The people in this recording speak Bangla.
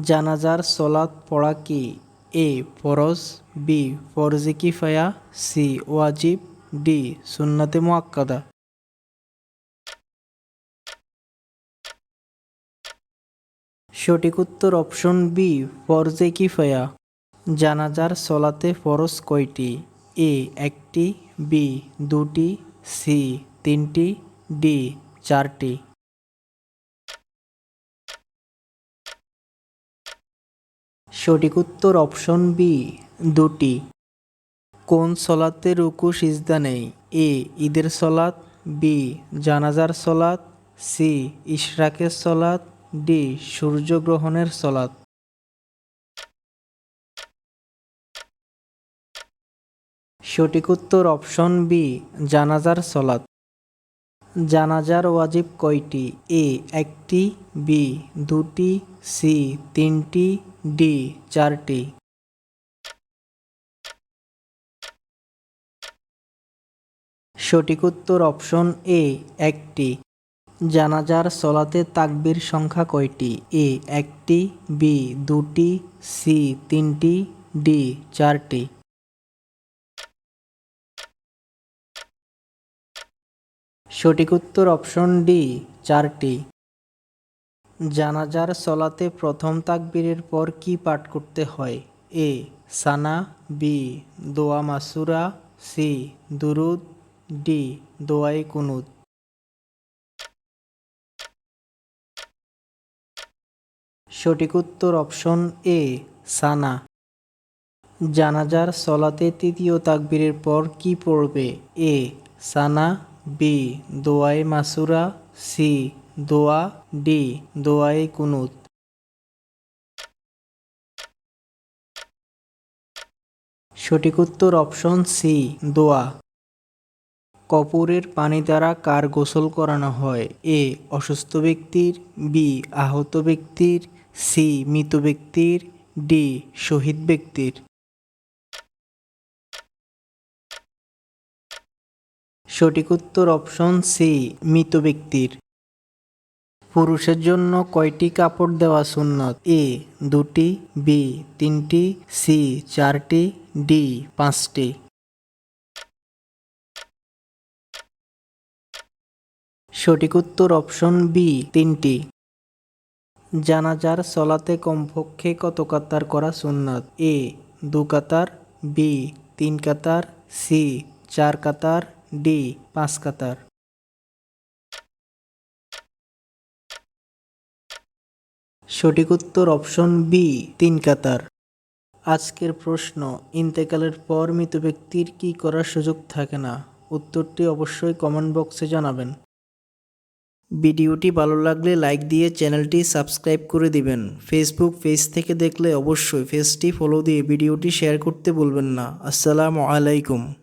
জানাজার সলাৎ পড়া কি? এ. ফরজ বি. ফরজে কিফায়া সি ওয়াজিব ডি. সুন্নাতে মুয়াক্কাদা সঠিক উত্তর অপশন বি. ফরজে কিফায়া। জানাজার সলাতে ফরজ কয়টি? এ. একটি, বি. দুটি সি তিনটি, ডি. চারটি সঠিক উত্তর অপশন বি দুটি। কোন সলাতে রুকু, সিজদা নেই? এ ঈদের সলাত বি জানাজার সলাত সি ইশরাকের সলাত ডি সূর্যগ্রহণের সলাত সঠিক উত্তর অপশন বি জানাজার সলাত জানাজার ওয়াজিব কয়টি? এ একটি। বি দুটি। সি তিনটি। ডি, চারটি। সঠিক উত্তর অপশন এ, একটি। জানাজার সলাতে তাকবির সংখ্যা কয়টি? এ, একটি, বি, দুটি, সি, তিনটি, ডি, চারটি। সঠিক উত্তর অপশন ডি, চারটি। জানাজার সলাতে প্রথম তাকবীরের পর কি পাঠ করতে হয়? এ, সানা, বি, দোয়া মাসুরা, সি, দুরুদ, ডি দোয়াই কুনুদ সঠিক উত্তর অপশন এ, সানা। জানাজার সলাতে তৃতীয় তাকবীরের পর কি পড়বে? এ, সানা, বি দোয়াই মাসুরা, সি দোয়া, ডি, দোয়াই কুনুত। সঠিক উত্তর অপশন সি, দোয়া। কপুরের পানি দ্বারা কার গোসল করানো হয়? এ, অসুস্থ ব্যক্তির, বি, আহত ব্যক্তির, সি, মৃত ব্যক্তির, ডি, শহীদ ব্যক্তির। সঠিক উত্তর অপশন সি, মৃত ব্যক্তির। পুরুষের জন্য কয়টি কাপড় দেওয়া সুন্নত? এ, দুটি, বি, তিনটি, সি, চারটি, ডি, পাঁচটি। সঠিক উত্তর অপশন বি, তিনটি। জানাজার সলাতে কমপক্ষে কত কাতার করা সুন্নত? এ, দু কাতার, বি, তিন কাতার, সি, চার কাতার, ডি, পাঁচ কাতার। সঠিক উত্তর অপশন বি, তিন কাতার। আজকের প্রশ্ন, ইন্তেকালের পর মৃত ব্যক্তির কি করার সুযোগ থাকে না? উত্তরটি অবশ্যই কমেন্ট বক্সে জানাবেন। ভিডিওটি ভালো লাগলে লাইক দিয়ে চ্যানেলটি সাবস্ক্রাইব করে দিবেন। ফেসবুক পেজ থেকে দেখলে অবশ্যই পেজটি ফলো দিয়ে ভিডিওটি শেয়ার করতে ভুলবেন না। আসসালামু আলাইকুম।